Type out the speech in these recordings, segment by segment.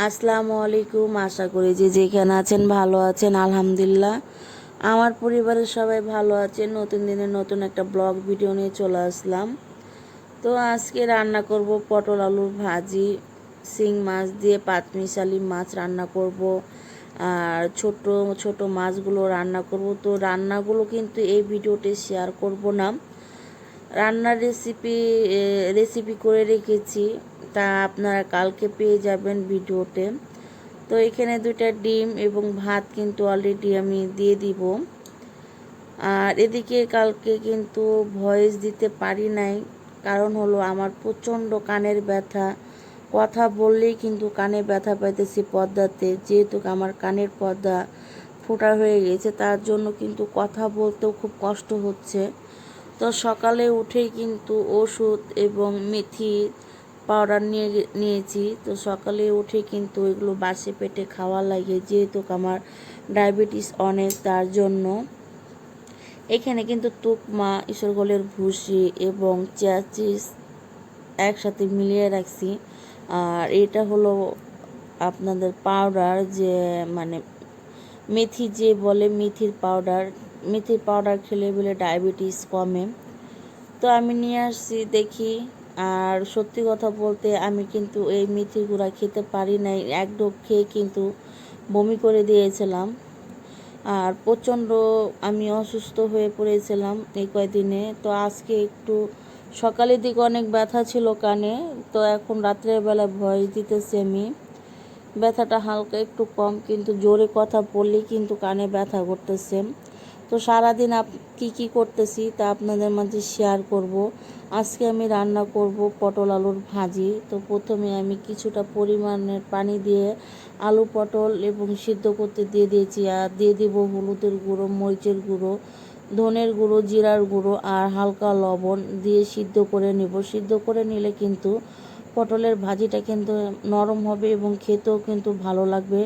আসসালামু আলাইকুম। আশা করি যে যেখানে আছেন ভালো আছেন, আলহামদুলিল্লাহ। আমার পরিবারের সবাই ভালো আছেন নতুন দিনের নতুন একটা ব্লগ ভিডিও নিয়ে চলে আসলাম। তো আজকে রান্না করব পটল আলুর ভাজি, শিং মাছ দিয়ে পাঁচমিশালি মাছ রান্না করব। আর ছোট ছোট মাছগুলো রান্না করব। তো রান্নাগুলো কিন্তু এই ভিডিওতে শেয়ার করব না। রান্নার রেসিপি রেসিপি করে রেখেছি। তা আপনারা কালকে পেয়ে যাবেন ভিডিওতে। তো এখানে দুইটা ডিম এবং ভাত কিন্তু অলরেডি আমি দিয়ে দিব। আর এদিকে কালকে কিন্তু ভয়েস দিতে পারি নাই, কারণ হলো আমার প্রচণ্ড কানের ব্যথা। কথা বললেই কিন্তু কানে ব্যথা পাইতেছি পর্দাতে, যেহেতু আমার কানের পর্দা ফোটা হয়ে গেছে, তার জন্য কিন্তু কথা বলতেও খুব কষ্ট হচ্ছে। তো সকালে উঠেই কিন্তু ওষুধ এবং মেথি পাউডার নিয়ে নিয়েছি। তো সকালে উঠে কিন্তু এগুলো বাসে পেটে খাওয়া লাগে, যেহেতু আমার ডায়াবেটিস অনেক, তার জন্য। এখানে কিন্তু তুকমা, ঈশ্বরগোলের ভুসি এবং চিয়াচিস একসাথে মিলিয়ে রাখছি। আর এটা হলো আপনাদের পাউডার যে মানে মেথি যে বলে, মেথির পাউডার মেথির পাউডার খেলে বলে ডায়াবেটিস কমে। তো আমি নিয়ে আসছি দেখি। আর সত্যি কথা বলতে আমি কিন্তু এই মেথির গুঁড়া খেতে পারি নাই। এক ডোব খেয়ে কিন্তু বমি করে দিয়েছিলাম। আর প্রচণ্ড আমি অসুস্থ হয়ে পড়েছিলাম এই কয়দিনে। তো আজকে একটু সকালের দিকে অনেক ব্যথা ছিল কানে। তো এখন রাত্রের বেলা ভয় দিতেছি আমি। ব্যথাটা হালকা একটু কম, কিন্তু জোরে কথা বললেই কিন্তু কানে ব্যথা করতেছে। তো সারাদিন আপ, কী কী করতেছি তা আপনাদের মাঝে শেয়ার করব। আজকে আমি রান্না করব পটল আলুর ভাজি। তো প্রথমে আমি কিছুটা পরিমাণের পানি দিয়ে আলু পটল এবং সিদ্ধ করতে দিয়ে দিয়েছি। আর দিয়ে দিব হলুদের গুঁড়ো, মরিচের গুঁড়ো, ধনের গুঁড়ো, জিরার গুঁড়ো আর হালকা লবণ দিয়ে সিদ্ধ করে নেব। সিদ্ধ করে নিলে কিন্তু পটলের ভাজিটা কিন্তু নরম হবে এবং খেতেও কিন্তু ভালো লাগবে।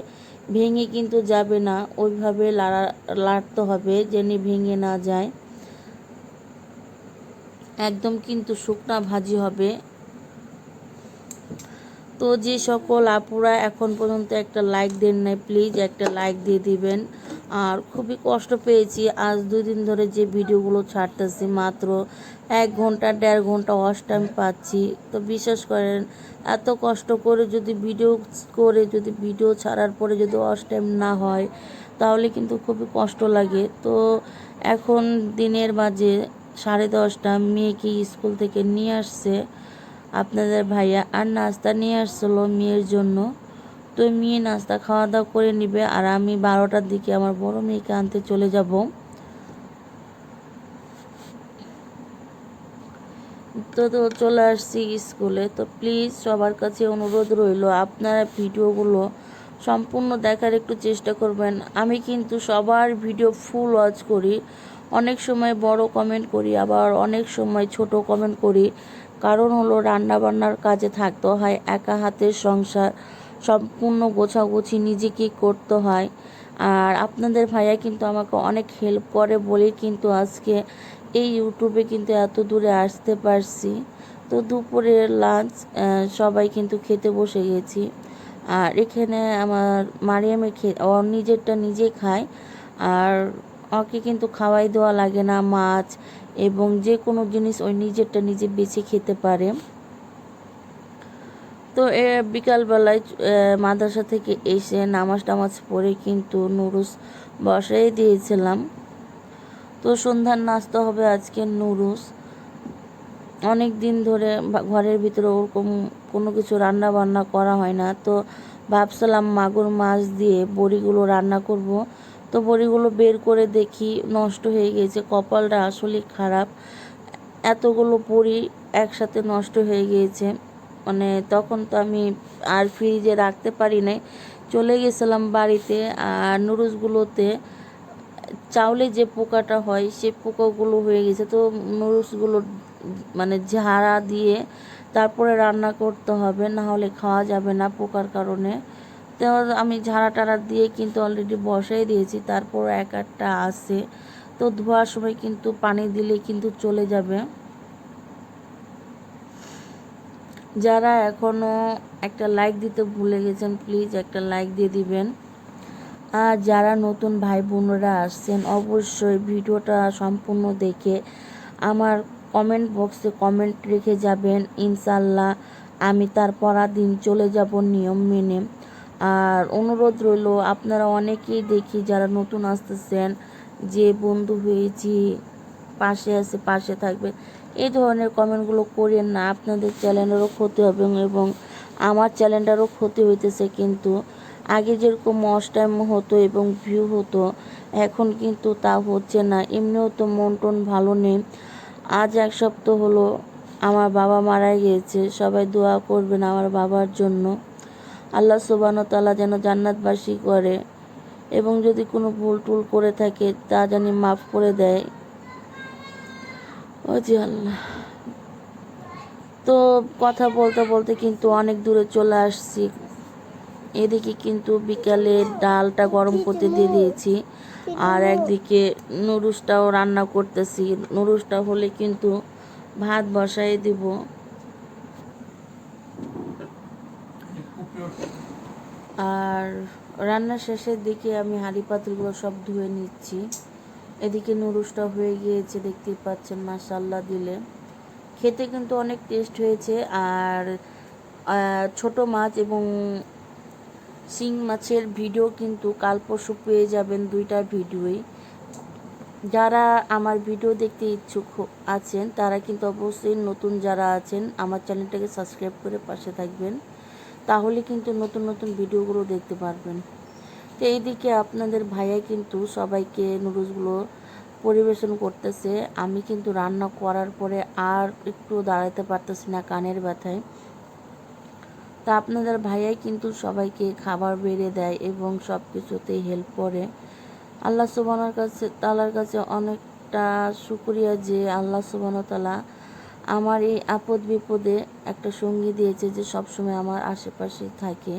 ভেঙে কিন্তু যাবে না। ওইভাবে লাড়া, লাড়তে হবে যেন ভেঙে না যায়। একদম কিন্তু শুকনা ভাজি হবে। তো যে সকল আপুরা এখন পর্যন্ত একটা লাইক দেন নাই প্লিজ একটা লাইক দিয়ে দিবেন। আর খুবই কষ্ট পেয়েছি। আজ দুই দিন ধরে যে ভিডিওগুলো ছাড়তেছি, মাত্র এক ঘণ্টা, দেড় ঘণ্টা ওয়াশ টাইম পাচ্ছি। তো বিশ্বাস করেন, এত কষ্ট করে যদি ভিডিও করে, যদি ভিডিও ছাড়ার পরে যদি ওয়াশ টাইম না হয়, তাহলে কিন্তু খুবই কষ্ট লাগে। তো এখন দিনের মাঝে সাড়ে দশটা, মেয়েকে স্কুল থেকে নিয়ে আসছে। আপনাদের ভাইয়া আর নাস্তা নিয়ে আসছিল মেয়ের জন্য। তো মেয়ে নাস্তা খাওয়া দাওয়া করে নিবে আর আমি বারোটার দিকে আমার বড় মেয়েকে আনতে চলে যাব। তো তো চলে আসছি স্কুলে। তো প্লিজ সবার কাছে অনুরোধ রইল, আপনারা ভিডিওগুলো সম্পূর্ণ দেখার একটু চেষ্টা করবেন। আমি কিন্তু সবার ভিডিও ফুল ওয়াচ করি। অনেক সময় বড় কমেন্ট করি, আবার অনেক সময় ছোট কমেন্ট করি। কারণ হলো রান্না বান্নার কাজে থাকতে হয়, একা হাতের সংসার, সম্পূর্ণ গোছাগুছি নিজেকে করতে হয়। আর আপনাদের ভাইয়া কিন্তু আমাকে অনেক হেল্প করে বলেই কিন্তু আজকে এই ইউটিউবে কিন্তু এত দূরে আসতে পারছি। তো দুপুরের লাঞ্চ সবাই কিন্তু খেতে বসে গেছি। আর এখানে আমার মারিয়ামে খে, ও নিজেরটা নিজে খায়। আর ওকে কিন্তু খাওয়াই দেওয়া লাগে না, মাছ এবং যে কোনো জিনিস ওই নিজেরটা নিজে বেছে খেতে পারে। তো বিকালবেলায় মাদ্রাসা থেকে এসে নামাজ টামাজ পড়ে কিন্তু নুরুস বসাই দিয়েছিলাম। তো সন্ধ্যার নাস্তা হবে আজকে নুরুস। অনেক দিন ধরে ঘরের ভিতরে ওরকম কোনো কিছু রান্না বান্না করা হয় না। তো ভাবছিলাম মাগুর মাছ দিয়ে বড়িগুলো রান্না করব। তো বড়িগুলো বের করে দেখি, নষ্ট হয়ে গেছে, কপালটা আসলে খারাপ। এতগুলো বড়ি একসাথে নষ্ট হয়ে গিয়েছে। মানে তখন তো আমি আর ফ্রিজে রাখতে পারি নাই। চলে গেছিলাম বাড়িতে, আর নুডলসগুলোতে চাউলে যে পোকাটা হয় সে পোকাগুলো হয়ে গেছে। তো নুডলসগুলো মানে ঝাড়া দিয়ে তারপরে রান্না করতে হবে, না হলে খাওয়া যাবে না পোকার কারণে। তো আমি ঝাড়া টাড়া দিয়ে কিন্তু অলরেডি বসাই দিয়েছি, তারপর এক একটা আছে। তো ধোয়ার সময় কিন্তু পানি দিলে কিন্তু চলে যাবে। যারা এখনও একটা লাইক দিতে ভুলে গেছেন প্লিজ একটা লাইক দিয়ে দিবেন। আর যারা নতুন ভাই বোনরা আসছেন, অবশ্যই ভিডিওটা সম্পূর্ণ দেখে আমার কমেন্ট বক্সে কমেন্ট রেখে যাবেন ইনশাল্লাহ আমি তার পরার দিন চলে যাব নিয়ম মেনে। আর অনুরোধ রইল আপনারা অনেকেই দেখি যারা নতুন আসতেছেন যে বন্ধু হয়েছি, পাশে আছে, পাশে থাকবে, এই ধরনের কমেন্টগুলো করেন না। আপনাদের চ্যানেলেরও ক্ষতি হবে এবং আমার চ্যানেলটারও ক্ষতি হইতেছে কিন্তু আগে যেরকম টাইম হতো এবং ভিউ হতো, এখন কিন্তু তা হচ্ছে না। এমনিও তো মন টন ভালো নেই। আজ এক সপ্তাহ হলো, আমার বাবা মারা গিয়েছে। সবাই দোয়া করবেন আমার বাবার জন্য। আল্লাহ সুবান তালা যেন জান্নাতবাসী করে এবং যদি কোনো ভুল টুল করে থাকে তা জানি মাফ করে দেয়। ও জি আল্লাহ। তো কথা বলতে বলতে কিন্তু অনেক দূরে চলে আসছি। এদিকে কিন্তু বিকালে ডালটা গরম করতে দিয়ে দিয়েছি আর একদিকে নুডলসটাও রান্না করতেছি। নুডলসটা হলে কিন্তু ভাত বসাই দিব। আর রান্নার শেষের দিকে আমি হাঁড়ি পাতিলগুলো সব ধুয়ে নিচ্ছি। এদিকে নুরুসটা হয়ে গিয়েছে, দেখতেই পাচ্ছেন মাসাল্লা দিলে। খেতে কিন্তু অনেক টেস্ট হয়েছে আর ছোট মাছ এবং শিং মাছের ভিডিও কিন্তু কাল পরশু পেয়ে যাবেন দুইটা ভিডিওই। যারা আমার ভিডিও দেখতে ইচ্ছুক আছেন, তারা কিন্তু অবশ্যই নতুন যারা আছেন, আমার চ্যানেলটাকে সাবস্ক্রাইব করে পাশে থাকবেন। তাহলে কিন্তু নতুন নতুন ভিডিওগুলো দেখতে পারবেন। তো এইদিকে আপনাদের ভাইয়া কিন্তু সবাইকে নুডলসগুলো পরিবেশন করতেছে। আমি কিন্তু রান্না করার পরে আর একটু দাঁড়াতে পারতেছি না কানের ব্যথায়। তা আপনাদের ভাইয়াই কিন্তু সবাইকে খাবার বেড়ে দেয় এবং সব কিছুতেই হেল্প করে। আল্লাহ সুবানোর কাছে তালার কাছে অনেকটা শুক্রিয়া যে আল্লাহ সুবান তালা আমার এই আপদ বিপদে একটা সঙ্গী দিয়েছে যে সবসময় আমার আশেপাশে থাকে।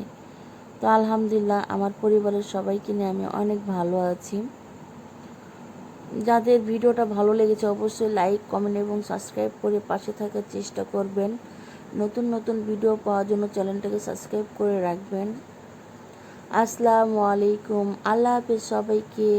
তো আলহামদুলিল্লাহ, আমার পরিবারের সবাইকে নিয়ে আমি অনেক ভালো আছি। যাদের ভিডিওটা ভালো লেগেছে অবশ্যই লাইক, কমেন্ট এবং সাবস্ক্রাইব করে পাশে থাকার চেষ্টা করবেন। নতুন নতুন ভিডিও পাওয়ার জন্য চ্যানেলটাকে সাবস্ক্রাইব করে রাখবেন। আসসালামু আলাইকুম, আল্লাহ হাফেজ সবাইকে।